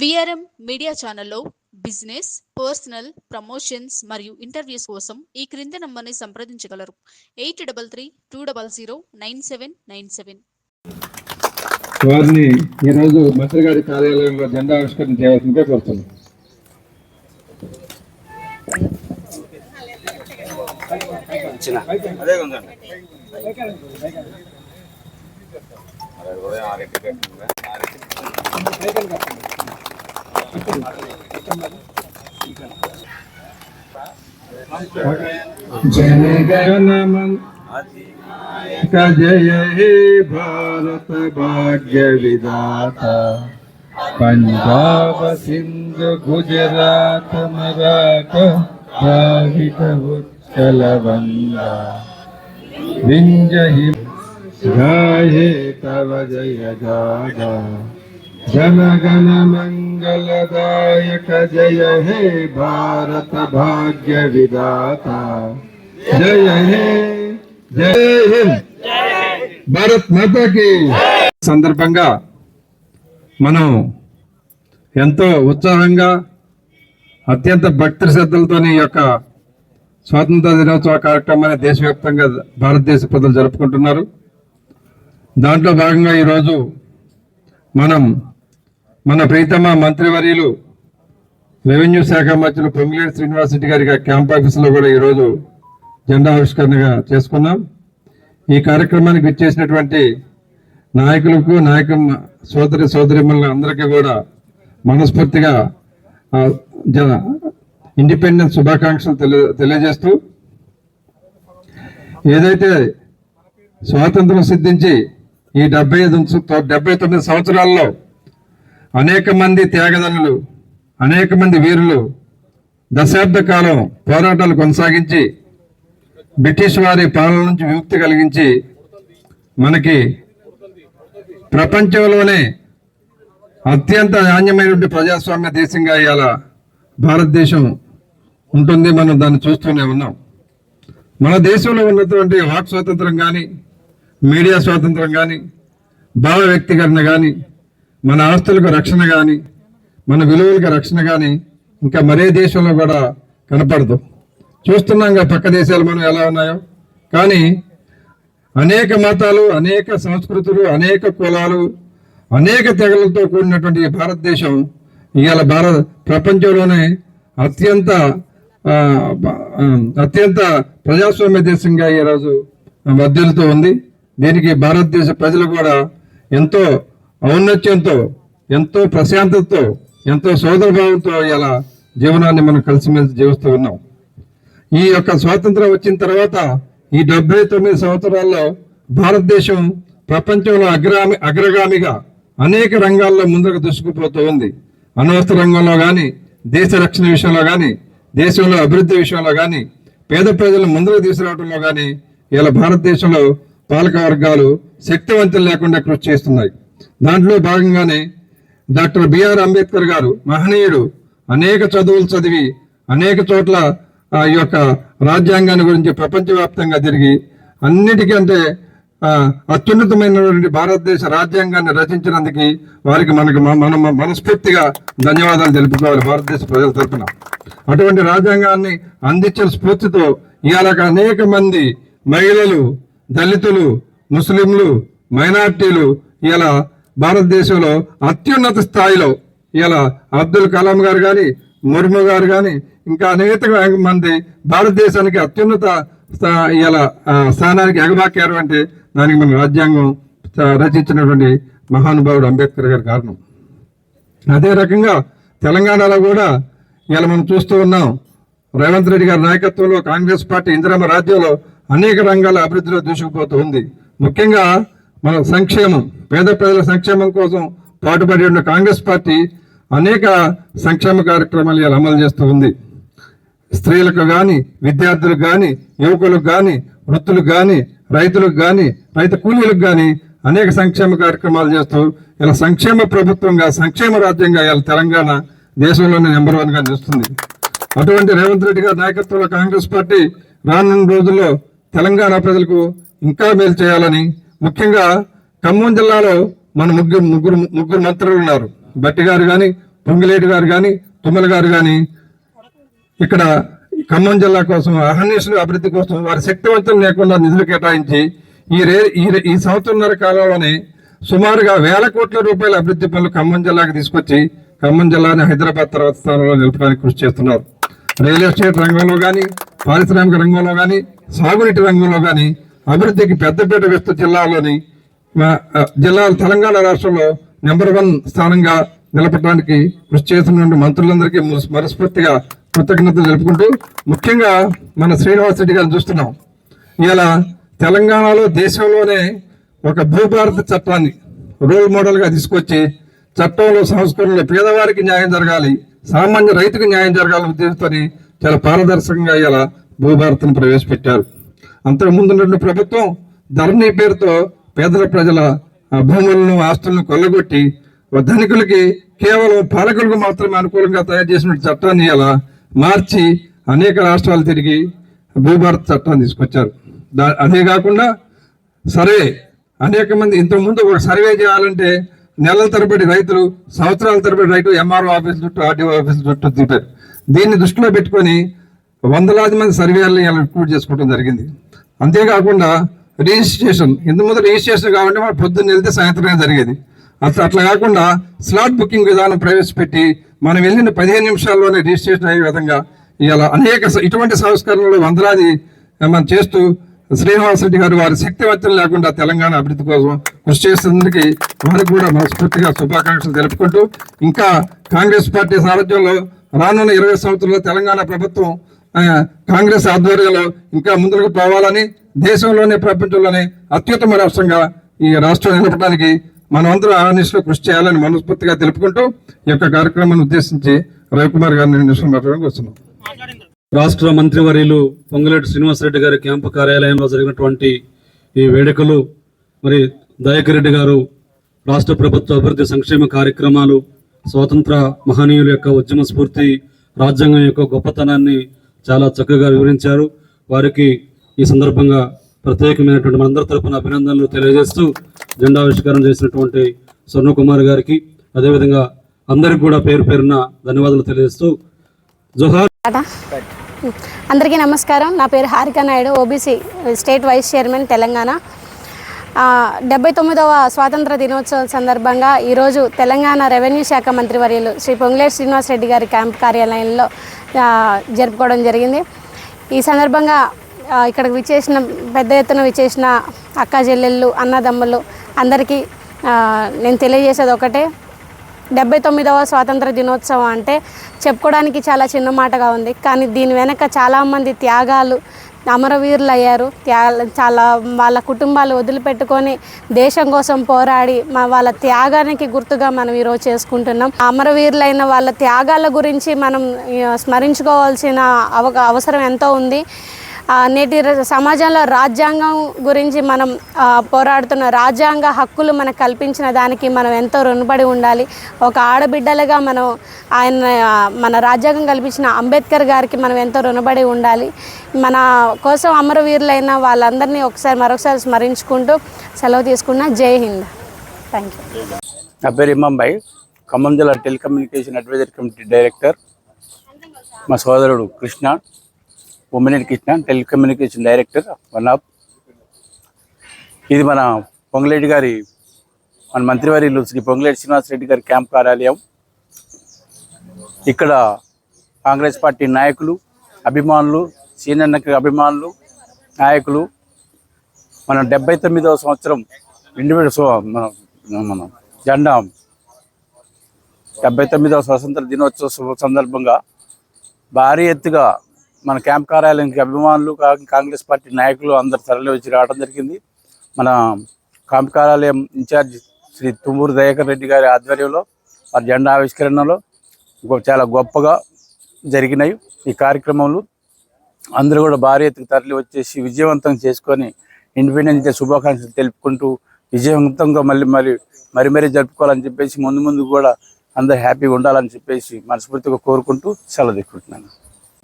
VRM media ఛానల్లో business personal promotions మరియు interviews కోసం ఈ క్రింది నంబర్ని సంప్రదించగలరు. Eight double three two double zero nine seven nine seven. వారిని ఈరోజు మంత్రి గారి కార్యాలయంలో జెండా ఆవిష్కరణ చేయవలసిందిగా కోరుతున్నాం. చిన్న అదే ఉందండి? जनगणमन। जय हे भारत भाग्य विदाता पंजाब, सिंध, गुजरात, मराठ, द्राविड उत्कल बंगा। विंज गाये तव जय गागा జనగణ మంగళదాయక జయ హే భారత భాగ్య విదాత జయ హే జయ హింద్ భారత్ మాతాకి సందర్భంగా మనం ఎంతో ఉత్సాహంగా అత్యంత భక్తి శ్రద్ధలతో ఈ యొక్క స్వాతంత్ర దినోత్సవ కార్యక్రమాన్ని దేశవ్యాప్తంగా భారతదేశ ప్రజలు జరుపుకుంటున్నారు. దాంట్లో భాగంగా ఈరోజు మనం మన ప్రీతమ మంత్రివర్యులు రెవెన్యూ శాఖ మంత్రులు పొంగిలేటి శ్రీనివాసరెడ్డి గారి క్యాంప్ ఆఫీసులో కూడా ఈరోజు జెండా ఆవిష్కరణగా చేసుకున్నాం. ఈ కార్యక్రమానికి విచ్చేసినటువంటి నాయకులకు నాయక సోదరి సోదరిమ్మల అందరికీ కూడా మనస్ఫూర్తిగా జన ఇండిపెండెన్స్ శుభాకాంక్షలు తెలియ తెలియజేస్తూ ఏదైతే స్వాతంత్రం సిద్ధించి ఈ డెబ్బై ఐదు డెబ్బై తొమ్మిది సంవత్సరాల్లో అనేక మంది త్యాగదనులు అనేక మంది వీరులు దశాబ్ద కాలం పోరాటాలు కొనసాగించి బ్రిటిష్ వారి పాలన నుంచి విముక్తి కలిగించి మనకి ప్రపంచంలోనే అత్యంత నాణ్యమైనటువంటి ప్రజాస్వామ్య దేశంగా ఇవాళ భారతదేశం ఉంటుంది. మనం దాన్ని చూస్తూనే ఉన్నాం. మన దేశంలో ఉన్నటువంటి వాక్ స్వాతంత్రం కానీ మీడియా స్వాతంత్రం కానీ భావ వ్యక్తీకరణ కానీ మన ఆస్తులకు రక్షణ కానీ మన విలువలకు రక్షణ కానీ ఇంకా మరే దేశంలో కూడా కనపడదు. చూస్తున్నాం పక్క దేశాలు మనం ఎలా ఉన్నాయో. కానీ అనేక మతాలు అనేక సంస్కృతులు అనేక కులాలు అనేక తెగలతో కూడినటువంటి భారతదేశం ఇవాళ భారత ప్రపంచంలోనే అత్యంత అత్యంత ప్రజాస్వామ్య దేశంగా ఈరోజు వర్ధిల్లుతూ ఉంది. దీనికి భారతదేశ ప్రజలు కూడా ఎంతో ఔన్నత్యంతో ఎంతో ప్రశాంతతతో ఎంతో సోదరభావంతో ఇలా జీవనాన్ని మనం కలిసిమెలిసి జీవిస్తూ ఉన్నాం. ఈ యొక్క స్వాతంత్రం వచ్చిన తర్వాత ఈ డెబ్బై తొమ్మిది సంవత్సరాల్లో భారతదేశం ప్రపంచంలో అగ్రామి అగ్రగామిగా అనేక రంగాల్లో ముందుకు దూసుకుపోతూ ఉంది. అనవసర రంగంలో కానీ దేశ రక్షణ విషయంలో కానీ దేశంలో అభివృద్ధి విషయంలో కానీ పేద ప్రజలను ముందుకు తీసుకురావడంలో కానీ ఇలా భారతదేశంలో పాలక వర్గాలు శక్తివంతం లేకుండా కృషి చేస్తున్నాయి. దాంట్లో భాగంగానే డాక్టర్ బిఆర్ అంబేద్కర్ గారు మహనీయుడు అనేక చదువులు చదివి అనేక చోట్ల ఆ యొక్క రాజ్యాంగాన్ని గురించి ప్రపంచవ్యాప్తంగా తిరిగి అన్నిటికంటే అత్యున్నతమైనటువంటి భారతదేశ రాజ్యాంగాన్ని రచించినందుకు వారికి మనకు మనం మనస్ఫూర్తిగా ధన్యవాదాలు తెలుపుకోవాలి భారతదేశ ప్రజల తరఫున. అటువంటి రాజ్యాంగాన్ని అందించిన స్ఫూర్తితో ఇవాళ అనేక మంది మహిళలు దళితులు ముస్లింలు మైనార్టీలు ఇలా భారతదేశంలో అత్యున్నత స్థాయిలో ఇలా అబ్దుల్ కలాం గారు కానీ ముర్ము గారు కానీ ఇంకా అనేక మంది భారతదేశానికి అత్యున్నత స్థా- ఇలా స్థానానికి ఎగబాకారు అంటే దానికి మన రాజ్యాంగం రచించినటువంటి మహానుభావుడు అంబేద్కర్ గారి కారణం. అదే రకంగా తెలంగాణలో కూడా ఇలా మనం చూస్తూ ఉన్నాం. రేవంత్ రెడ్డి గారి నాయకత్వంలో కాంగ్రెస్ పార్టీ ఇందిరామ రాజ్యంలో అనేక రంగాల అభివృద్ధిలో దూసుకుపోతూ ఉంది. ముఖ్యంగా మన సంక్షేమం పేద ప్రజల సంక్షేమం కోసం పాటుపడి ఉన్న కాంగ్రెస్ పార్టీ అనేక సంక్షేమ కార్యక్రమాలు ఇలా అమలు చేస్తూ ఉంది. స్త్రీలకు కానీ విద్యార్థులకు కానీ యువకులకు కానీ వృత్తులకు కానీ రైతులకు కానీ రైతు కూలీలకు కానీ అనేక సంక్షేమ కార్యక్రమాలు చేస్తూ ఇలా సంక్షేమ ప్రభుత్వంగా సంక్షేమ రాజ్యంగా ఇలా తెలంగాణ దేశంలోనే నెంబర్ వన్గా నిలుస్తుంది. అటువంటి రేవంత్ రెడ్డి గారి నాయకత్వంలో కాంగ్రెస్ పార్టీ రానున్న రోజుల్లో తెలంగాణ ప్రజలకు ఇంకా మేలు చేయాలని ముఖ్యంగా ఖమ్మం జిల్లాలో మన ముగ్గురు ముగ్గురు ముగ్గురు మంత్రులు ఉన్నారు. బట్టి గారు కానీ పొంగిలేటి గారు కానీ తుమ్మల గారు కానీ ఇక్కడ ఖమ్మం జిల్లా కోసం అహర్నిశలు అభివృద్ధి కోసం వారి శక్తివంతం లేకుండా నిధులు కేటాయించి ఈ రే ఈ రే- ఈ సంవత్సరంన్నర కాలంలోనే సుమారుగా వేల కోట్ల రూపాయల అభివృద్ధి పనులు ఖమ్మం జిల్లాకు తీసుకొచ్చి ఖమ్మం జిల్లాని హైదరాబాద్ తర్వాత స్థానంలో నిలపడానికి కృషి చేస్తున్నారు. రియల్ ఎస్టేట్ రంగంలో కానీ పారిశ్రామిక రంగంలో కానీ సాగునీటి రంగంలో కానీ అభివృద్ధికి పెద్దపీట వేస్తూ జిల్లాలోని జిల్లా తెలంగాణ రాష్ట్రంలో నెంబర్ వన్ స్థానంగా నిలపడానికి కృషి చేస్తున్న మంత్రులందరికీ మనస్ఫూర్తిగా కృతజ్ఞతలు తెలుపుకుంటూ ముఖ్యంగా మన శ్రీనివాస్ రెడ్డి గారిని చూస్తున్నాం. ఇలా తెలంగాణలో దేశంలోనే ఒక భూభారత చట్టాన్ని రోల్ మోడల్గా తీసుకొచ్చి చట్టంలో సంస్కరణలు పేదవారికి న్యాయం జరగాలి సామాన్య రైతుకు న్యాయం జరగాలని ఉద్దేశంతో చాలా పారదర్శకంగా ఇలా భూభారత్ను ప్రవేశపెట్టారు. అంతకు ముందు ప్రభుత్వం ధరణి పేరుతో పేదల ప్రజల భూములను ఆస్తులను కొల్లగొట్టి ధనికులకి కేవలం పాలకులకు మాత్రమే అనుకూలంగా తయారు చేసిన చట్టాన్ని అలా మార్చి అనేక రాష్ట్రాలు తిరిగి భూభారత్ చట్టాన్ని తీసుకొచ్చారు. దా- అదే కాకుండా సర్వే అనేక మంది ఇంతకుముందు ఒక సర్వే చేయాలంటే నెలల తరబడి రైతులు సంవత్సరాల తరబడి రైతు ఎంఆర్ఓ ఆఫీస్ చుట్టూ ఆర్డీఓ ఆఫీస్ చుట్టూ తిప్పారు దీన్ని దృష్టిలో పెట్టుకొని వందలాది మంది సర్వేలను ఇలా రిక్రూట్ చేసుకోవడం జరిగింది. అంతేకాకుండా రిజిస్ట్రేషన్. ఇంత ముందు రిజిస్ట్రేషన్ కాబట్టి మనం పొద్దున్న వెళ్తే సాయంత్రమే జరిగేది. అట్లా అట్లా కాకుండా స్లాట్ బుకింగ్ విధానం ప్రవేశపెట్టి మనం వెళ్ళిన పదిహేను నిమిషాల్లోనే రిజిస్ట్రేషన్ అయ్యే విధంగా ఇలా అనేక ఇటువంటి సంస్కరణలు వందలాది మనం చేస్తూ శ్రీనివాస్ రెడ్డి గారు వారి శక్తివంతం లేకుండా తెలంగాణ అభివృద్ధి కోసం కృషి చేసినందుకు వారికి కూడా మనస్ఫూర్తిగా శుభాకాంక్షలు తెలుపుకుంటూ ఇంకా కాంగ్రెస్ పార్టీ సారథ్యంలో రానున్న ఇరవై సంవత్సరాల్లో తెలంగాణ ప్రభుత్వం కాంగ్రెస్ ఆధ్వర్యంలో ఇంకా ముందుకు పోవాలని దేశంలోనే ప్రపంచంలోనే అత్యుత్తమ రాష్ట్రంగా ఈ రాష్ట్రం నిలపడానికి మనమందరం ఆనిష్లో కృషి చేయాలని మనస్ఫూర్తిగా తెలుపుకుంటూ ఈ యొక్క కార్యక్రమాన్ని ఉద్దేశించి రవికుమార్ గారిని రెండు మాట్లాడడానికి వస్తున్నాం రాష్ట్ర మంత్రివర్యులు పొంగులేటి శ్రీనివాసరెడ్డి గారి క్యాంపు కార్యాలయంలో జరిగినటువంటి ఈ వేడుకలు మరి దయాకర్ రెడ్డి గారు రాష్ట్ర ప్రభుత్వ అభివృద్ధి సంక్షేమ కార్యక్రమాలు స్వాతంత్ర మహనీయుల యొక్క ఉద్యమ స్ఫూర్తి రాజ్యాంగం యొక్క గొప్పతనాన్ని చాలా చక్కగా వివరించారు. వారికి ఈ సందర్భంగా ప్రత్యేకమైనటువంటి మనందరి తరపున అభినందనలు తెలియజేస్తూ జెండా ఆవిష్కారం చేసినటువంటి స్వర్ణకుమార్ గారికి అదేవిధంగా అందరికి కూడా పేరు పేరున ధన్యవాదాలు తెలియజేస్తూ జోహార్ అందరికీ నమస్కారం. నా పేరు Harika Naidu OBC state vice chairman Telangana. డెబ్బై తొమ్మిదవ స్వాతంత్ర దినోత్సవం సందర్భంగా ఈరోజు తెలంగాణ రెవెన్యూ శాఖ మంత్రివర్యులు శ్రీ పొంగులేటి శ్రీనివాస్ రెడ్డి గారి క్యాంప్ కార్యాలయంలో జరుపుకోవడం జరిగింది. ఈ సందర్భంగా ఇక్కడికి విచ్చేసిన పెద్ద ఎత్తున విచ్చేసిన అక్క చెల్లెళ్ళు అన్నదమ్ములు అందరికీ నేను తెలియజేసేది ఒకటే. డెబ్బై తొమ్మిదవ స్వాతంత్ర దినోత్సవం అంటే చెప్పుకోవడానికి చాలా చిన్న మాటగా ఉంది. కానీ దీని వెనక చాలామంది త్యాగాలు అమరవీరులు అయ్యారు త్యా చాలా వాళ్ళ కుటుంబాలు వదిలిపెట్టుకొని దేశం కోసం పోరాడి మా వాళ్ళ త్యాగానికి గుర్తుగా మనం ఈరోజు చేసుకుంటున్నాం. అమరవీరులైన వాళ్ళ త్యాగాల గురించి మనం స్మరించుకోవాల్సిన అవ అవసరం ఎంతో ఉంది. నేటి సమాజంలో రాజ్యాంగం గురించి మనం పోరాడుతున్న రాజ్యాంగ హక్కులు మనకు కల్పించిన దానికి మనం ఎంతో రుణపడి ఉండాలి. ఒక ఆడబిడ్డలుగా మనం ఆయన మన రాజ్యాంగం కల్పించిన అంబేద్కర్ గారికి మనం ఎంతో రుణపడి ఉండాలి. మన కోసం అమరవీరులైన వాళ్ళందరినీ ఒకసారి మరొకసారి స్మరించుకుంటూ సెలవు తీసుకున్న జై హింద్. థ్యాంక్ యూ నా పేరు ఇమ్మంబాయి ఖమ్మం జిల్లా టెలికమ్యూనికేషన్ అడ్వైజర్ కమిటీ డైరెక్టర్. మా సోదరుడు Krishna. Ummaneni Krishna telecommunication director one of ఇది మన పొంగులేటి గారి మన మంత్రివర్యులు శ్రీ పొంగులేటి శ్రీనివాసరెడ్డి గారి క్యాంప్ కార్యాలయం. ఇక్కడ కాంగ్రెస్ పార్టీ నాయకులు అభిమానులు సీనియర్ అభిమానులు నాయకులు మన డెబ్బై తొమ్మిదవ సంవత్సరం ఇండిపెండెన్స్ మన మన జెండా డెబ్బై తొమ్మిదవ స్వతంత్ర దినోత్సవ సందర్భంగా భారీ ఎత్తుగా మన క్యాంప్ కార్యాలయానికి అభిమానులు కాంగ్రెస్ పార్టీ నాయకులు అందరు తరలి వచ్చి రావడం జరిగింది. మన క్యాంప్ కార్యాలయం ఇన్ఛార్జ్ శ్రీ తుమ్మూరు దయాకర్ రెడ్డి గారి ఆధ్వర్యంలో వారి జెండా ఆవిష్కరణలో చాలా గొప్పగా జరిగినాయి ఈ కార్యక్రమంలో. అందరూ కూడా భారీ ఎత్తుకు తరలి వచ్చేసి విజయవంతం చేసుకొని ఇండిపెండెన్స్ డే శుభాకాంక్షలు తెలుపుకుంటూ విజయవంతంగా మళ్ళీ మరి మరి మరీ జరుపుకోవాలని చెప్పేసి ముందు ముందు కూడా అందరు హ్యాపీగా ఉండాలని చెప్పేసి మనస్ఫూర్తిగా కోరుకుంటూ సెలవు తీసుకుంటున్నాను.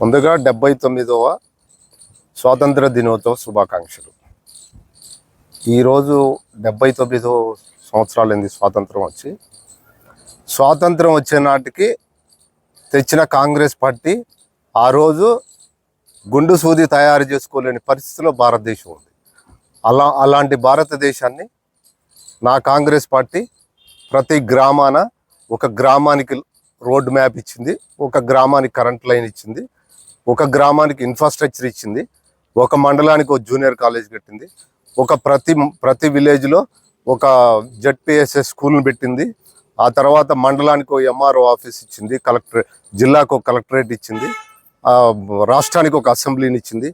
ముందుగా డెబ్బై తొమ్మిదవ స్వాతంత్ర దినోత్సవ శుభాకాంక్షలు. ఈరోజు డెబ్బై తొమ్మిదో సంవత్సరాలైంది స్వాతంత్రం వచ్చి. స్వాతంత్రం వచ్చే నాటికి తెచ్చిన కాంగ్రెస్ పార్టీ ఆ రోజు గుండు సూది తయారు చేసుకోలేని పరిస్థితిలో భారతదేశం ఉంది. అలా అలాంటి భారతదేశాన్ని నా కాంగ్రెస్ పార్టీ ప్రతి గ్రామాన ఒక గ్రామానికి రోడ్ మ్యాప్ ఇచ్చింది ఒక గ్రామానికి కరెంట్ లైన్ ఇచ్చింది ఒక గ్రామానికి ఇన్ఫ్రాస్ట్రక్చర్ ఇచ్చింది ఒక మండలానికి ఒక జూనియర్ కాలేజ్ కట్టింది ఒక ప్రతి ప్రతి విలేజ్లో ఒక జడ్పిఎస్ఎస్ స్కూల్ని పెట్టింది ఆ తర్వాత మండలానికి ఒక ఎంఆర్ఓ ఆఫీస్ ఇచ్చింది కలెక్టరేట్ జిల్లాకు ఒక కలెక్టరేట్ ఇచ్చింది రాష్ట్రానికి ఒక అసెంబ్లీని ఇచ్చింది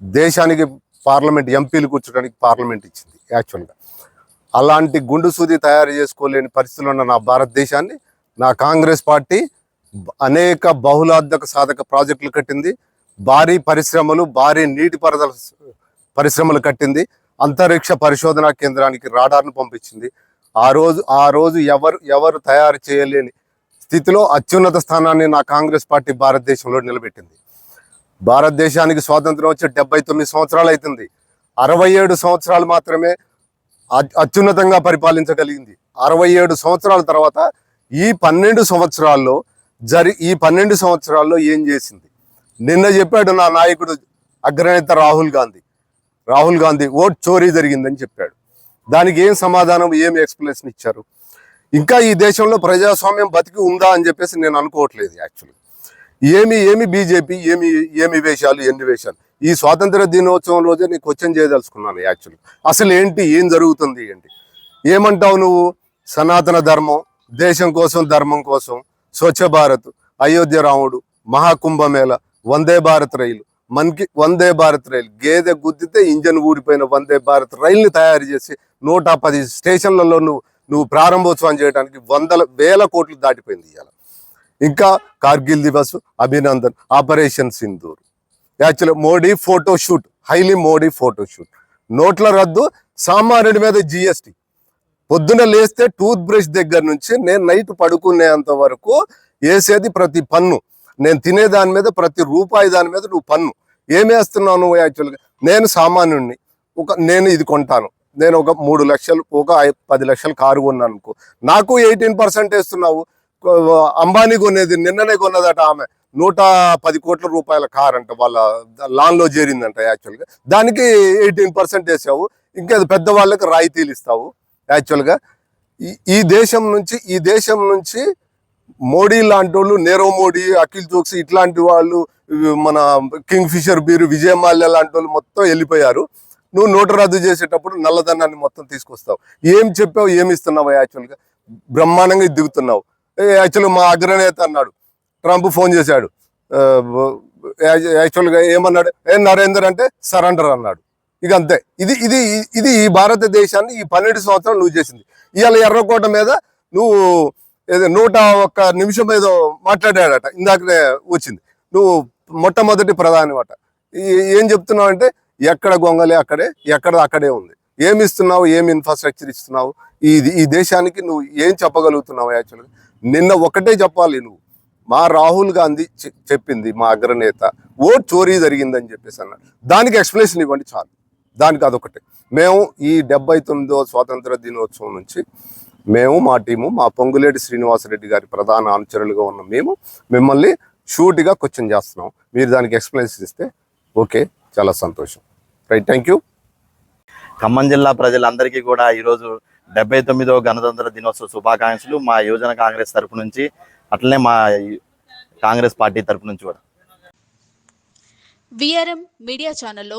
దేశానికి పార్లమెంట్ ఎంపీలు కూర్చోడానికి పార్లమెంట్ ఇచ్చింది యాక్చువల్గా అలాంటి గుండు సూది తయారు చేసుకోలేని పరిస్థితుల్లో ఉన్న నా భారతదేశాన్ని నా కాంగ్రెస్ పార్టీ అనేక బహుళార్థక సాధక ప్రాజెక్టులు కట్టింది. భారీ పరిశ్రమలు భారీ నీటిపారుదల పరిశ్రమలు కట్టింది. అంతరిక్ష పరిశోధనా కేంద్రానికి రాడార్ను పంపించింది. ఆ రోజు ఆ రోజు ఎవరు ఎవరు తయారు చేయలేని స్థితిలో అత్యున్నత స్థానాన్ని నా కాంగ్రెస్ పార్టీ భారతదేశంలో నిలబెట్టింది. భారతదేశానికి స్వాతంత్రం వచ్చి డెబ్బై తొమ్మిది సంవత్సరాలు అవుతుంది అరవై ఏడు సంవత్సరాలు మాత్రమే అత్యున్నతంగా పరిపాలించగలిగింది. అరవై ఏడు సంవత్సరాల తర్వాత ఈ పన్నెండు సంవత్సరాల్లో జరి ఈ పన్నెండు సంవత్సరాల్లో ఏం చేసింది? నిన్న చెప్పాడు నా నాయకుడు అగ్రనేత రాహుల్ గాంధీ. రాహుల్ గాంధీ ఓట్ చోరీ జరిగిందని చెప్పాడు. దానికి ఏం సమాధానం ఏం ఎక్స్ప్లెనేషన్ ఇచ్చారు? ఇంకా ఈ దేశంలో ప్రజాస్వామ్యం బతికి ఉందా అని చెప్పేసి నేను అనుకోవట్లేదు యాక్చువల్లీ. ఏమి ఏమి బీజేపీ ఏమి ఏమి వేషాలు ఎన్ని వేషాలు? ఈ స్వాతంత్ర దినోత్సవం రోజే నేను క్వశ్చన్ చేయదలుచుకున్నాను యాక్చువల్లీ. అసలు ఏంటి ఏం జరుగుతుంది ఏంటి? ఏమంటావు నువ్వు? సనాతన ధర్మం దేశం కోసం ధర్మం కోసం? స్వచ్ఛ భారత్ అయోధ్య రాముడు మహాకుంభమేళ వందే భారత్ రైలు. మనకి వందే భారత్ రైలు. గేదె గుద్దితే ఇంజన్ ఊడిపోయిన వందే భారత్ రైలుని తయారు చేసి నూట పది స్టేషన్లలో నువ్వు నువ్వు ప్రారంభోత్సవం చేయడానికి వందల వేల కోట్లు దాటిపోయింది ఇవాళ ఇంకా Kargil Diwas Abhinandan operation Sindoor. Actual Modi photo shoot highly Modi photoshoot నోట్ల రద్దు సామాన్యుడి మీద జిఎస్టి. పొద్దున లేస్తే టూత్ బ్రష్ దగ్గర నుంచి నేను నైట్ పడుకునేంత వరకు వేసేది ప్రతి పన్ను. నేను తినే దాని మీద ప్రతి రూపాయి దాని మీద నువ్వు పన్ను. ఏమేస్తున్నావు నువ్వు యాక్చువల్గా? నేను సామాన్యుడిని ఒక నేను ఇది కొంటాను. నేను ఒక మూడు లక్షలు ఒక ఐ- పది లక్షలు కారు కొన్నాను అనుకో. నాకు ఎయిటీన్ పర్సెంట్ వేస్తున్నావు. అంబానీ కొనేది నిన్ననే కొన్నదట ఆమె. నూట పది కోట్ల రూపాయల కార్ అంట వాళ్ళ లాన్లో చేరిందంట యాక్చువల్గా. దానికి ఎయిటీన్ పర్సెంట్ వేసావు. ఇంకా అది పెద్దవాళ్ళకి రాయితీలు ఇస్తావు. యాక్చువల్గా ఈ ఈ దేశం నుంచి ఈ దేశం నుంచి మోడీ లాంటి వాళ్ళు నీరవ్ మోడీ అఖిల్ జోక్సి ఇట్లాంటి వాళ్ళు మన Kingfisher beer Vijay Mallya లాంటి వాళ్ళు మొత్తం వెళ్ళిపోయారు. నువ్వు నోటు రద్దు చేసేటప్పుడు నల్లధనాన్ని మొత్తం తీసుకొస్తావు. ఏం చెప్పావు ఏమి ఇస్తున్నావు యాక్చువల్గా బ్రహ్మాండంగా దిగుతున్నావు. యాక్చువల్గా మా అగ్రనేత అన్నాడు. ట్రంప్ ఫోన్ చేశాడు. యాక్చువల్గా ఏమన్నాడు? ఏ నరేందర్ అంటే సరెండర్ అన్నాడు. ఇక అంతే ఇది ఇది ఇది ఈ భారతదేశాన్ని ఈ పన్నెండు సంవత్సరాలు నువ్వు చేసింది. ఇవాళ ఎర్రకోట మీద నువ్వు ఏదో నూట ఒక్క నిమిషం ఏదో మాట్లాడాడట ఇందాకనే వచ్చింది. నువ్వు మొట్టమొదటి ప్రధాని అట. ఏం చెప్తున్నావు అంటే ఎక్కడ గొంగలే అక్కడే ఎక్కడ అక్కడే ఉంది. ఏమి ఇస్తున్నావు ఏమి ఇన్ఫ్రాస్ట్రక్చర్ ఇస్తున్నావు ఈ ఈ దేశానికి నువ్వు ఏం చెప్పగలుగుతున్నావు యాక్చువల్గా నిన్న ఒకటే చెప్పాలి నువ్వు. మా రాహుల్ గాంధీ చె- చెప్పింది మా అగ్రనేత ఓట్ చోరీ జరిగిందని చెప్పేసి అన్నాడు. దానికి ఎక్స్ప్లెనేషన్ ఇవ్వండి చాలు. దానికి అదొకటి. మేము ఈ డెబ్బై తొమ్మిదో స్వాతంత్ర దినోత్సవం నుంచి మేము మా టీము మా పొంగులేటి శ్రీనివాసరెడ్డి గారి ప్రధాన అనుచరులుగా ఉన్న మేము మిమ్మల్ని షూట్గా క్వశ్చన్ చేస్తున్నాం. మీరు దానికి ఎక్స్ప్లెనేషన్ ఇస్తే ఓకే చాలా సంతోషం. Right thank you. ఖమ్మం జిల్లా ప్రజలందరికీ కూడా ఈరోజు డెబ్బై తొమ్మిదవ గణతంత్ర దినోత్సవ శుభాకాంక్షలు మా యువజన కాంగ్రెస్ తరపు నుంచి అట్లనే మా కాంగ్రెస్ పార్టీ తరపు నుంచి కూడా. విఆర్ఎం మీడియా ఛానల్లో